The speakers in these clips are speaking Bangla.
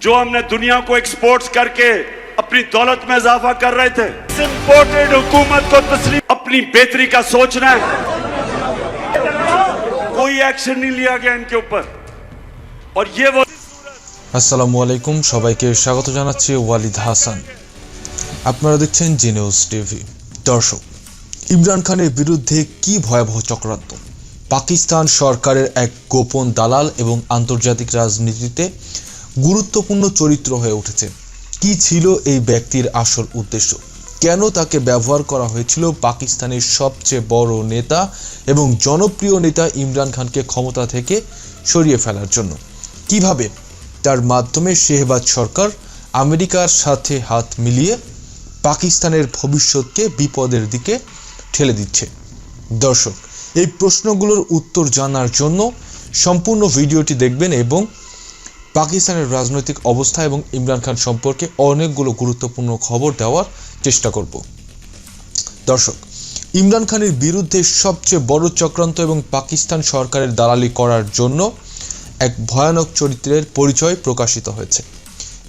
जो हमने दुनिया को एक्सपोर्ट्स करके अपनी दौलत में इजाफा कर रहे थे इस इम्पोर्टेड हुकूमत को तस्लीम अपनी बेहतरी का सोचना है कोई एक्शन नहीं लिया गया इनके ऊपर और ये वो আসসালামু আলাইকুম সবাইকে স্বাগত জানাচ্ছি ওয়ালিদ হাসান আপনারা দেখছেন জি নিউজ টিভি দর্শক ইমরান খানের বিরুদ্ধে কি ভয়াবহ চক্রান্ত পাকিস্তান সরকারের এক গোপন দালাল এবং আন্তর্জাতিক রাজনীতিতে গুরুত্বপূর্ণ চরিত্র হয়ে উঠেছে। কি ছিল এই ব্যক্তির আসল উদ্দেশ্য? কেন তাকে ব্যবহার করা হয়েছিল পাকিস্তানের সবচেয়ে বড় নেতা এবং জনপ্রিয় নেতা ইমরান খানকে ক্ষমতা থেকে সরিয়ে ফেলার জন্য? কীভাবে? তার মাধ্যমে শেহবাজ সরকার আমেরিকার সাথে হাত মিলিয়ে পাকিস্তানের ভবিষ্যৎকে বিপদের দিকে ঠেলে দিচ্ছে। দর্শক, এই প্রশ্নগুলোর উত্তর জানার জন্য সম্পূর্ণ ভিডিওটি দেখবেন এবং পাকিস্তানের রাজনৈতিক অবস্থা এবং ইমরান খান সম্পর্কে অনেকগুলো গুরুত্বপূর্ণ খবর দেওয়ার চেষ্টা করব। দর্শক, ইমরান খানের বিরুদ্ধে সবচেয়ে বড় চক্রান্ত এবং পাকিস্তান সরকারের দালালি করার জন্য এক ভয়ানক চরিত্রের পরিচয় প্রকাশিত হয়েছে।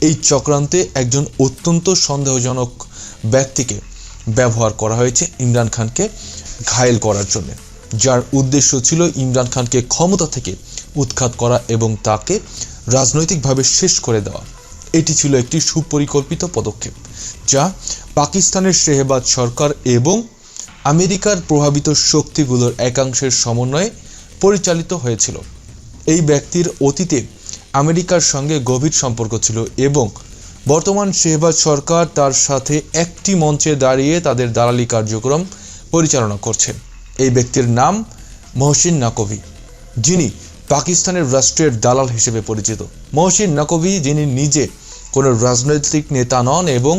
এই চক্রান্তে একজন অত্যন্ত সন্দেহজনক ব্যক্তিকে ব্যবহার করা হয়েছে ইমরান খানকে ঘায়েল করার জন্য, যার উদ্দেশ্য ছিল ইমরান খানকে ক্ষমতা থেকে উৎখাত করা এবং তাকে রাজনৈতিকভাবে শেষ করে দেওয়া। এটি ছিল একটি সুপরিকল্পিত পদক্ষেপ, যা পাকিস্তানের শেহবাজ সরকার এবং আমেরিকার প্রভাবিত শক্তিগুলোর একাংশের সমন্বয়ে পরিচালিত হয়েছিল। এই ব্যক্তির অতীতে আমেরিকার সঙ্গে গভীর সম্পর্ক ছিল এবং বর্তমান শেহবাজ সরকার তার সাথে একটি মঞ্চে দাঁড়িয়ে তাদের দালালি কার্যক্রম পরিচালনা করছে। এই ব্যক্তির নাম মহসিন নাকভি, যিনি পাকিস্তানের রাষ্ট্রের দালাল হিসেবে পরিচিত। মহসিন নাকভি, যিনি নিজে কোনো রাজনৈতিক নেতা নন এবং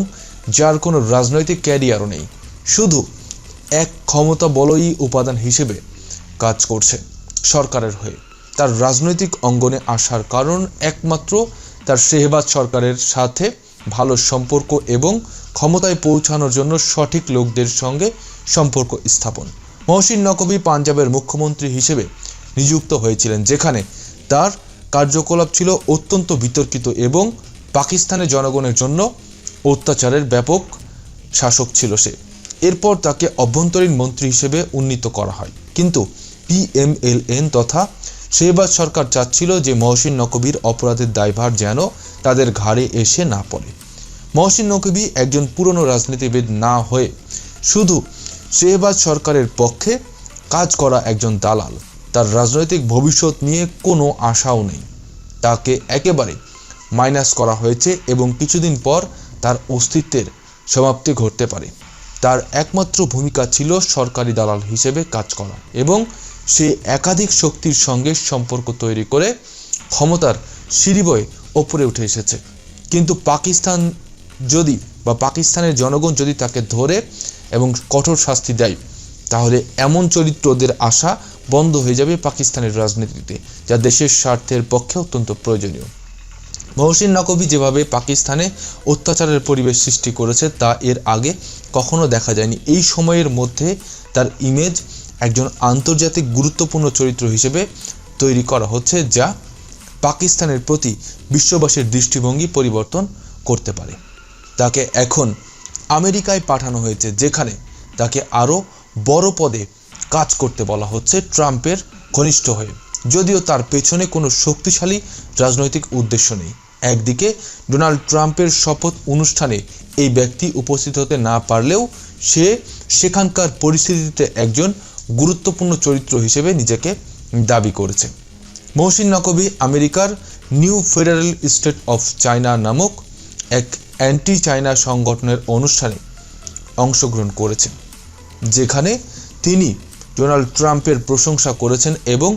যার কোনো রাজনৈতিক ক্যারিয়ারও নেই, শুধু এক ক্ষমতা বলয়ী উপাদান হিসেবে কাজ করছে সরকারের হয়ে। তার রাজনৈতিক অঙ্গনে আসার কারণ একমাত্র তার শেহবাজ সরকারের সাথে ভালো সম্পর্ক এবং ক্ষমতায় পৌঁছানোর জন্য সঠিক লোকদের সঙ্গে সম্পর্ক স্থাপন। মহসিন নকবি পাঞ্জাবের মুখ্যমন্ত্রী হিসেবে নিযুক্ত হয়েছিলেন, যেখানে তার কার্যকলাপ ছিল অত্যন্ত বিতর্কিত এবং পাকিস্তানের জনগণের জন্য অত্যাচারের ব্যাপক শাসক ছিল সে। এরপর তাকে অভ্যন্তরীণ মন্ত্রী হিসেবে উন্নীত করা হয়। কিন্তু পিএমএলএন তথা শেহবাজ সরকার চাচ্ছিল যে মহসিন নকবির অপরাধের দায়ভার যেন তাদের ঘাড়ে এসে না পড়ে। মহসিন নকবি একজন পুরনো রাজনীতিবিদ না হয়ে শুধু শেহবাজ সরকারের পক্ষে কাজ করা একজন দালাল। তার রাজনৈতিক ভবিষ্যৎ নিয়ে কোনো আশাও নেই। তাকে একেবারে মাইনাস করা হয়েছে এবং কিছুদিন পর তার অস্তিত্বের সমাপ্তি ঘটতে পারে। তার একমাত্র ভূমিকা ছিল সরকারি দালাল হিসেবে কাজ করা এবং সে একাধিক শক্তির সঙ্গে সম্পর্ক তৈরি করে ক্ষমতার সিঁড়ি বয়ে ওপরে উঠে এসেছে। কিন্তু পাকিস্তান যদি বা পাকিস্তানের জনগণ যদি তাকে ধরে এবং কঠোর শাস্তি দেয়, তাহলে এমন চরিত্রদের আশা বন্ধ হয়ে যাবে পাকিস্তানের রাজনীতিতে, যা দেশের স্বার্থের পক্ষে অত্যন্ত প্রয়োজনীয়। মহসিন নকবি যেভাবে পাকিস্তানে অত্যাচারের পরিবেশ সৃষ্টি করেছে, তা এর আগে কখনো দেখা যায়নি। এই সময়ের মধ্যে তার ইমেজ একজন আন্তর্জাতিক গুরুত্বপূর্ণ চরিত্র হিসেবে তৈরি করা হচ্ছে, যা পাকিস্তানের প্রতি বিশ্ববাসীর দৃষ্টিভঙ্গি পরিবর্তন করতে পারে। তাকে এখন আমেরিকায় পাঠানো হয়েছে, যেখানে তাকে আরও বড় পদে কাজ করতে বলা হচ্ছে ট্রাম্পের ঘনিষ্ঠ হয়ে। যদিও তার পেছনে কোনো শক্তিশালী রাজনৈতিক উদ্দেশ্য নেই। একদিকে, ডোনাল্ড ট্রাম্পের শপথ অনুষ্ঠানে এই ব্যক্তি উপস্থিত হতে না পারলেও সে সেখানকার পরিস্থিতিতে একজন গুরুত্বপূর্ণ চরিত্র হিসেবে নিজেকে দাবি করেছে। মহসিন নকবি আমেরিকার New Federal State of China নামক এক অ্যান্টি চায়না সংগঠনের অনুষ্ঠানে অংশগ্রহণ করেছেন, যেখানে তিনি ডোনাল্ড ট্রাম্পের প্রশংসা করেছেন এবং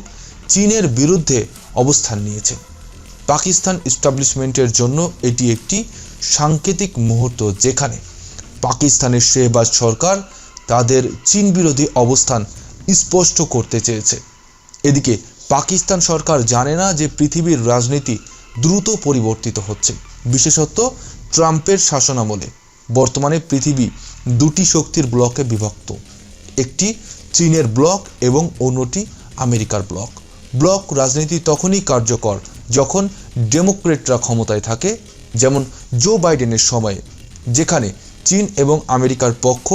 চীনের বিরুদ্ধে অবস্থান নিয়েছেন। পাকিস্তান ইস্টাবলিশমেন্টের জন্য এটি একটি সাংকেতিক মুহূর্ত যেখানে পাকিস্তানের শেহবাজ সরকার তাদের চীন বিরোধী অবস্থান স্পষ্ট করতে চেয়েছে। এদিকে পাকিস্তান সরকার জানে না যে পৃথিবীর রাজনীতি দ্রুত পরিবর্তিত হচ্ছে, বিশেষত ট্রাম্পের শাসনামলে। বর্তমানে পৃথিবী দুটি শক্তির ব্লকে বিভক্ত, একটি চীনের ব্লক এবং অন্যটি আমেরিকার ব্লক। ব্লক রাজনীতি তখনই কার্যকর যখন ডেমোক্রেটরা ক্ষমতায় থাকে, যেমন জো বাইডেনের সময়ে, যেখানে চীন এবং আমেরিকার পক্ষ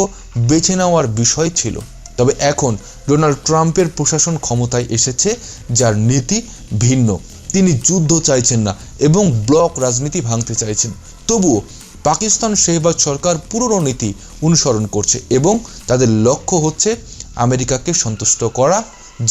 বেছে নেওয়ার বিষয় ছিল। তবে এখন ডোনাল্ড ট্রাম্পের প্রশাসন ক্ষমতায় এসেছে, যার নীতি ভিন্ন। তিনি যুদ্ধ চাইছেন না এবং ব্লক রাজনীতি ভাঙতে চাইছেন। তবুও পাকিস্তান শেহবাজ সরকার পুরনো নীতি অনুসরণ করছে এবং তাদের লক্ষ্য হচ্ছে আমেরিকাকে সন্তুষ্ট করা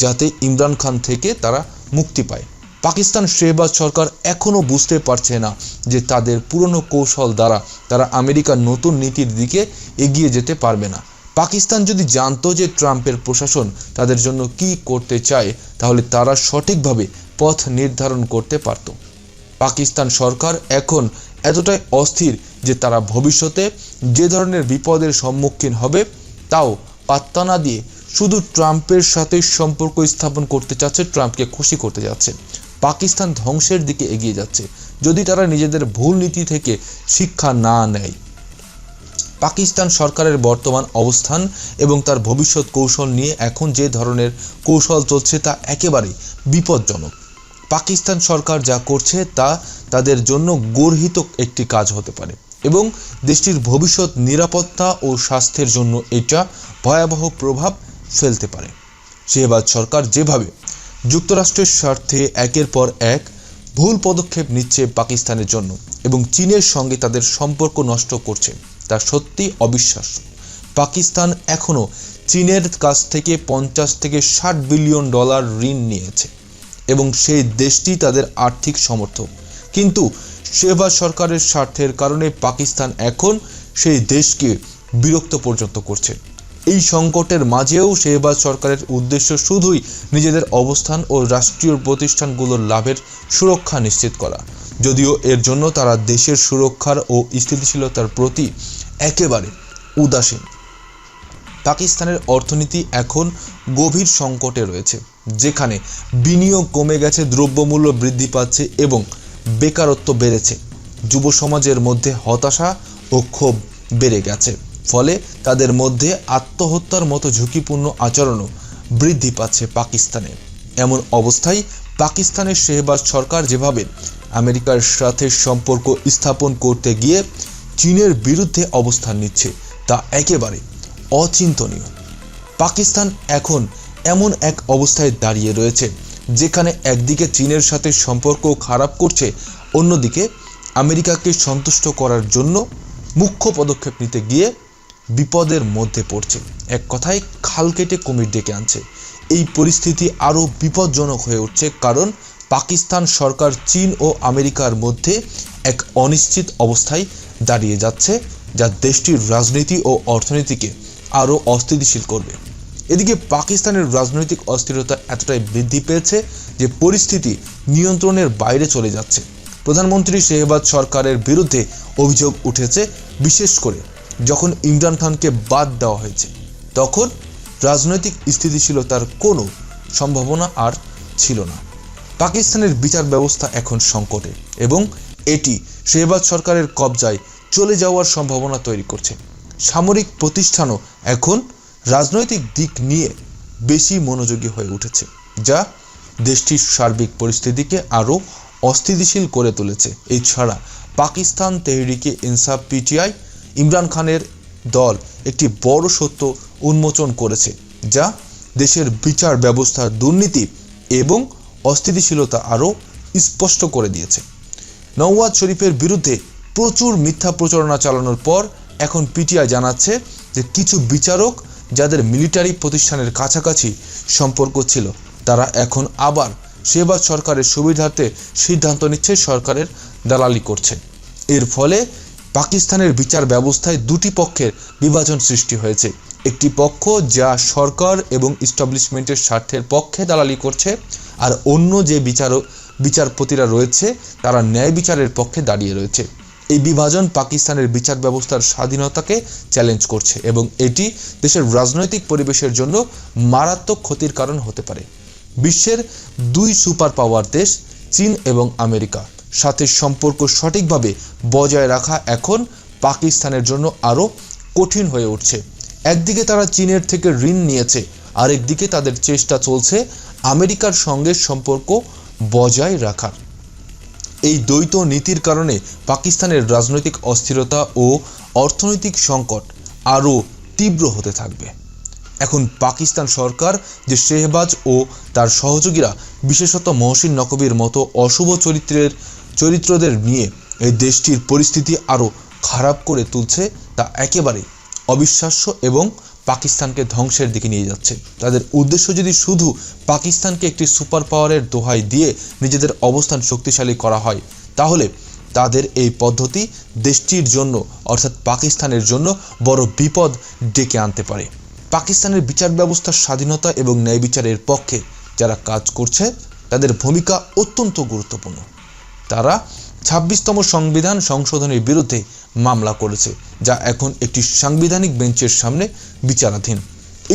যাতে ইমরান খান থেকে তারা মুক্তি পায়। পাকিস্তান শেহবাজ সরকার এখনও বুঝতে পারছে না যে তাদের পুরনো কৌশল দ্বারা তারা আমেরিকার নতুন নীতির দিকে এগিয়ে যেতে পারবে না। পাকিস্তান যদি জানতো যে ট্রাম্পের প্রশাসন তাদের জন্য কি করতে চায়, তাহলে তারা সঠিকভাবে পথ নির্ধারণ করতে পারত। পাকিস্তান সরকার এখন এতটাই অস্থির যে তারা ভবিষ্যতে যে ধরনের বিপদের সম্মুখীন হবে, তাও পাত্তা না দিয়ে শুধু ট্রাম্পের সাথে সম্পর্ক স্থাপন করতে চাচ্ছে, ট্রাম্পকে খুশি করতে যাচ্ছে। পাকিস্তান ধ্বংসের দিকে এগিয়ে যাচ্ছে, যদি তারা নিজেদের ভুল নীতি থেকে শিক্ষা না নেয়। পাকিস্তান সরকারের বর্তমান অবস্থান এবং তার ভবিষ্যৎ কৌশল নিয়ে এখন যে ধরনের কৌশল চলছে তা একেবারেই বিপজ্জনক। পাকিস্তান সরকার যা করছে তা তাদের জন্য গর্হিত একটি কাজ হতে পারে এবং দেশটির ভবিষ্যৎ নিরাপত্তা ও স্বাস্থ্যের জন্য এটা ভয়াবহ প্রভাব ফেলতে পারে। শেহবাজ সরকার যেভাবে যুক্তরাষ্ট্রের স্বার্থে একের পর এক ভুল পদক্ষেপ নিচ্ছে পাকিস্তানের জন্য এবং চীনের সঙ্গে তাদের সম্পর্ক নষ্ট করছে, তা সত্যি অবিশ্বাস্য। পাকিস্তান এখনও চীনের কাছ থেকে পঞ্চাশ থেকে ষাট বিলিয়ন ডলার ঋণ নিয়েছে এবং সেই দেশটি তাদের আর্থিক সমর্থক। কিন্তু শেহবাজ সরকারের স্বার্থের কারণে পাকিস্তান এখন সেই দেশকে বিরক্ত পর্যন্ত করছে। এই সংকটের মাঝেও শেহবাজ সরকারের উদ্দেশ্য শুধুই নিজেদের অবস্থান ও রাষ্ট্রীয় প্রতিষ্ঠানগুলোর লাভের সুরক্ষা নিশ্চিত করা। যদিও এর জন্য তারা দেশের সুরক্ষার ও স্থিতিশীলতার প্রতি একেবারে উদাসীন। পাকিস্তানের অর্থনীতি এখন গভীর সংকটে রয়েছে, যেখানে বিনিয়োগ কমে গেছে, দ্রব্যমূল্য বৃদ্ধি পাচ্ছে এবং বেকারত্ব বেড়েছে। যুব সমাজের মধ্যে হতাশা ও ক্ষোভ বেড়ে গেছে। ফলে তাদের মধ্যে আত্মহত্যার মতো ঝুঁকিপূর্ণ আচরণও বৃদ্ধি পাচ্ছে পাকিস্তানে। এমন অবস্থায় পাকিস্তানের শেহবাজ সরকার যেভাবে আমেরিকার সাথে সম্পর্ক স্থাপন করতে গিয়ে চীনের বিরুদ্ধে অবস্থান নিচ্ছে, তা একেবারে অচিন্তনীয়। পাকিস্তান এখন এমন এক অবস্থায় দাঁড়িয়ে রয়েছে, যেখানে একদিকে চীনের সাথে সম্পর্ক খারাপ করছে, অন্যদিকে আমেরিকাকে সন্তুষ্ট করার জন্য মুখ্য পদক্ষেপ নিতে গিয়ে বিপদের মধ্যে পড়ছে। এক কথায় খাল কেটে কুমির ডেকে আনছে। এই পরিস্থিতি আরও বিপজ্জনক হয়ে উঠছে কারণ পাকিস্তান সরকার চীন ও আমেরিকার মধ্যে এক অনিশ্চিত অবস্থায় দাঁড়িয়ে যাচ্ছে, যা দেশটির রাজনীতি ও অর্থনীতিকে আরও অস্থিতিশীল করবে। এদিকে পাকিস্তানের রাজনৈতিক অস্থিরতা এতটাই বৃদ্ধি পেয়েছে যে পরিস্থিতি নিয়ন্ত্রণের বাইরে চলে যাচ্ছে। প্রধানমন্ত্রী শেহবাজ সরকারের বিরুদ্ধে অভিযোগ উঠেছে, বিশেষ করে যখন ইমরান খানকে বাদ দেওয়া হয়েছে, তখন রাজনৈতিক স্থিতিশীলতার কোনো সম্ভাবনা আর ছিল না। পাকিস্তানের বিচার ব্যবস্থা এখন সংকটে এবং এটি শেহবাজ সরকারের কবজায় চলে যাওয়ার সম্ভাবনা তৈরি করছে। সামরিক প্রতিষ্ঠানও এখন রাজনৈতিক দিক নিয়ে বেশি মনোযোগী হয়ে উঠেছে, যা দেশটির সার্বিক পরিস্থিতিকে আরও অস্থিতিশীল করে তুলেছে। এছাড়া পাকিস্তান তেহরিকে ইনসাফ পিটিআই ইমরান খানের দল একটি বড় সত্য উন্মোচন করেছে, যা দেশের বিচার ব্যবস্থার দুর্নীতি এবং অস্থিতিশীলতা আরও স্পষ্ট করে দিয়েছে। নওয়াজ শরীফের বিরুদ্ধে প্রচুর মিথ্যা প্রচারণা চালানোর পর এখন পিটিআই জানাচ্ছে যে কিছু বিচারক যাদের মিলিটারি প্রতিষ্ঠানের কাছাকাছি সম্পর্ক ছিল, তারা এখন আবার শেহবাজ সরকারের সুবিধার্থে সিদ্ধান্ত নিচ্ছে সরকারের দালালি করছে। এর ফলে পাকিস্তানের বিচার ব্যবস্থায় দুটি পক্ষের বিভাজন সৃষ্টি হয়েছে। একটি পক্ষ যা সরকার এবং ইস্টাবলিশমেন্টের স্বার্থের পক্ষে দালালি করছে, আর অন্য যে বিচার বিচারপতিরা রয়েছে, তারা ন্যায় বিচারের পক্ষে দাঁড়িয়ে রয়েছে। এই বিভাজন পাকিস্তানের বিচার ব্যবস্থার স্বাধীনতাকে চ্যালেঞ্জ করছে এবং এটি দেশের রাজনৈতিক পরিবেশের জন্য মারাত্মক ক্ষতির কারণ হতে পারে। বিশ্বের দুই সুপার পাওয়ার দেশ, চীন এবং আমেরিকা। সাথে সম্পর্ক সঠিকভাবে বজায় রাখা এখন পাকিস্তানের জন্য আরও কঠিন হয়ে উঠছে। একদিকে তারা চীনের থেকে ঋণ নিয়েছে, আরেকদিকে তাদের চেষ্টা চলছে আমেরিকার সঙ্গে সম্পর্ক বজায় রাখার এই দ্বৈত নীতির কারণে পাকিস্তানের রাজনৈতিক অস্থিরতা ও অর্থনৈতিক সংকট আরও তীব্র হতে থাকবে। এখন পাকিস্তান সরকার যে শেহবাজ ও তার সহযোগীরা, বিশেষত মহসিন নকবির মতো অশুভ চরিত্রের চরিত্রদের নিয়ে এই দেশটির পরিস্থিতি আরও খারাপ করে তুলছে, তা একেবারে অবিশ্বাস্য এবং পাকিস্তানকে ধ্বংসের দিকে নিয়ে যাচ্ছে। তাদের উদ্দেশ্য যদি শুধু পাকিস্তানকে একটি সুপার পাওয়ারের দোহাই দিয়ে নিজেদের অবস্থান শক্তিশালী করা হয়, তাহলে তাদের এই পদ্ধতি দেশটির জন্য, অর্থাৎ পাকিস্তানের জন্য, বড় বিপদ ডেকে আনতে পারে। পাকিস্তানের বিচার ব্যবস্থার স্বাধীনতা এবং ন্যায় বিচারের পক্ষে যারা কাজ করছে, তাদের ভূমিকা অত্যন্ত গুরুত্বপূর্ণ। তারা ছাব্বিশতম সংবিধান সংশোধনের বিরুদ্ধে মামলা করেছে, যা এখন একটি সাংবিধানিক বেঞ্চের সামনে বিচারাধীন।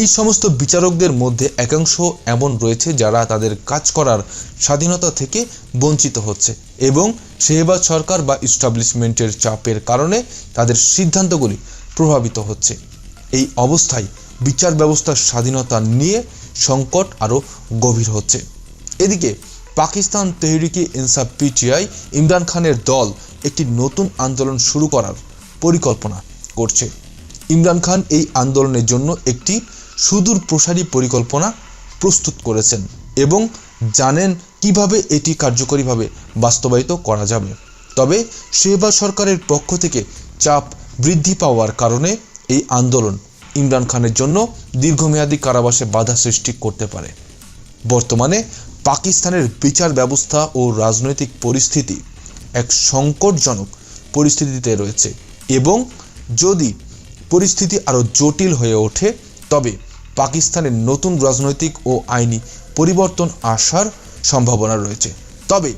এই সমস্ত বিচারকদের মধ্যে একাংশ এমন রয়েছে যারা তাদের কাজ করার স্বাধীনতা থেকে বঞ্চিত হচ্ছে এবং শেহবাজ সরকার বা ইস্টাবলিশমেন্টের চাপের কারণে তাদের সিদ্ধান্তগুলি প্রভাবিত হচ্ছে। এই অবস্থায় বিচার ব্যবস্থার স্বাধীনতা নিয়ে সংকট আরও গভীর হচ্ছে। এদিকে পাকিস্তান তেহরিকে ইনসাফ পিটিআই, ইমরান খানের দল একটি নতুন আন্দোলন শুরু করার পরিকল্পনা করছে। ইমরান খান এই আন্দোলনের জন্য একটি সুদূর প্রসারী পরিকল্পনা প্রস্তুত করেছেন এবং জানেন কীভাবে এটি কার্যকরীভাবে বাস্তবায়িত করা যাবে। তবে শেহবাজ সরকারের পক্ষ থেকে চাপ বৃদ্ধি পাওয়ার কারণে এই আন্দোলন ইমরান খানের জন্য দীর্ঘমেয়াদী কারাবাসে বাধা সৃষ্টি করতে পারে। বর্তমানে পাকিস্তানের বিচার ব্যবস্থা ও রাজনৈতিক পরিস্থিতি এক সংকটজনক পরিস্থিতিতে রয়েছে। এবং যদি পরিস্থিতি আরও জটিল হয়ে ওঠে, তবে পাকিস্তানের নতুন রাজনৈতিক ও আইনি পরিবর্তন আসার সম্ভাবনা রয়েছে। তবে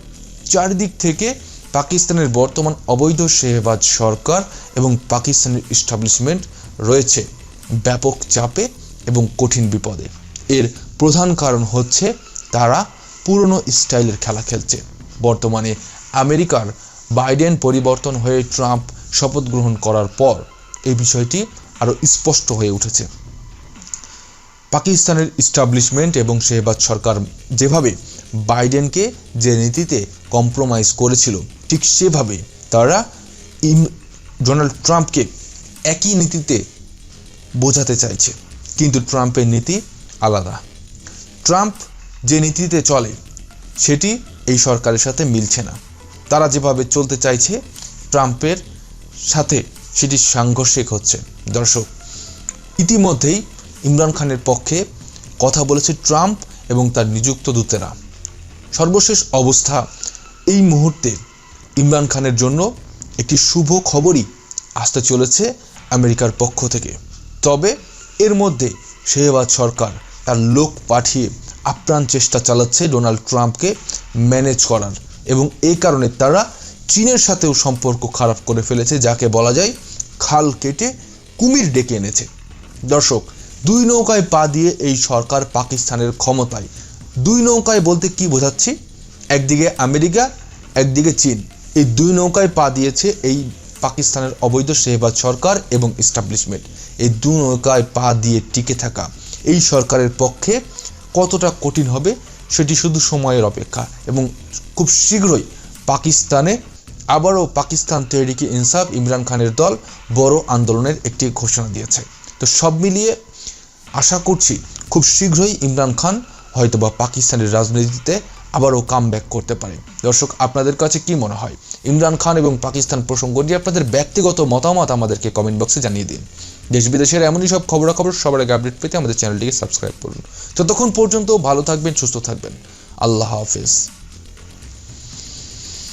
চারিদিক থেকে পাকিস্তানের বর্তমান অবৈধ শেহবাজ সরকার এবং পাকিস্তানের ইস্টাবলিশমেন্ট রয়েছে ব্যাপক চাপে এবং কঠিন বিপদে। এর প্রধান কারণ হচ্ছে তারা পুরনো স্টাইলের খেলা খেলছে। বর্তমানে আমেরিকার বাইডেন পরিবর্তন হয়ে ট্রাম্প শপথ গ্রহণ করার পর এই বিষয়টি আরও স্পষ্ট হয়ে উঠেছে। পাকিস্তানের ইস্টাবলিশমেন্ট এবং শেহবাজ সরকার যেভাবে বাইডেনকে যে নীতিতে কম্প্রোমাইজ করেছিল, ঠিক সেভাবে তারা ইম ডোনাল্ড ট্রাম্পকে একই নীতিতে বোঝাতে চাইছে। কিন্তু ট্রাম্পের নীতি আলাদা। ট্রাম্প যে নীতিতে চলে, সেটি এই সরকারের সাথে মিলছে না। তারা যেভাবে চলতে চাইছে, ট্রাম্পের সাথে সেটি সাংঘর্ষিক হচ্ছে। দর্শক, ইতিমধ্যেই ইমরান খানের পক্ষে কথা বলেছে ট্রাম্প এবং তার নিযুক্ত দূতেরা। সর্বশেষ অবস্থা এই মুহূর্তে ইমরান খানের জন্য একটি শুভ খবরই আসতে চলেছে আমেরিকার পক্ষ থেকে। তবে এর মধ্যে শেহবাজ সরকার তার লোক পাঠিয়ে আপ্রাণ চেষ্টা চালাচ্ছে ডোনাল্ড ট্রাম্পকে ম্যানেজ করার। এবং এই কারণে তারা চীনের সাথেও সম্পর্ক খারাপ করে ফেলেছে, যাকে বলা যায় খাল কেটে কুমির ডেকে এনেছে। দর্শক, দুই নৌকায় পা দিয়ে এই সরকার পাকিস্তানের ক্ষমতায়। দুই নৌকায় বলতে কি বোঝাচ্ছি? একদিকে আমেরিকা, একদিকে চীন। এই দুই নৌকায় পা দিয়েছে এই পাকিস্তানের অবৈধ শেহবাজ সরকার এবং এস্টাবলিশমেন্ট। এই দু নৌকায় পা দিয়ে টিকে থাকা এই সরকারের পক্ষে কতটা কঠিন হবে সেটি শুধু সময়ের অপেক্ষা এবং খুব শীঘ্রই পাকিস্তানে আবারও পাকিস্তান তেহরিকে ইনসাফ ইমরান খানের দল বড় আন্দোলনের একটি ঘোষণা দিয়েছে। তো সব মিলিয়ে আশা করছি খুব শীঘ্রই ইমরান খান হয়তোবা পাকিস্তানের রাজনীতিতে আবারও কাম করতে পারে। দর্শক, আপনাদের কাছে কি মনে হয়? ইমরান খান এবং পাকিস্তান প্রসঙ্গ নিয়ে আপনাদের ব্যক্তিগত মতামত আমাদেরকে কমেন্ট বক্সে জানিয়ে দিন। দেশ বিদেশের এমনই সব খবরাখবর সবার আগে আপডেট পেতে আমাদের চ্যানেলটিকে সাবস্ক্রাইব করুন। ততক্ষণ পর্যন্ত ভালো থাকবেন, সুস্থ থাকবেন। আল্লাহ হাফিজ।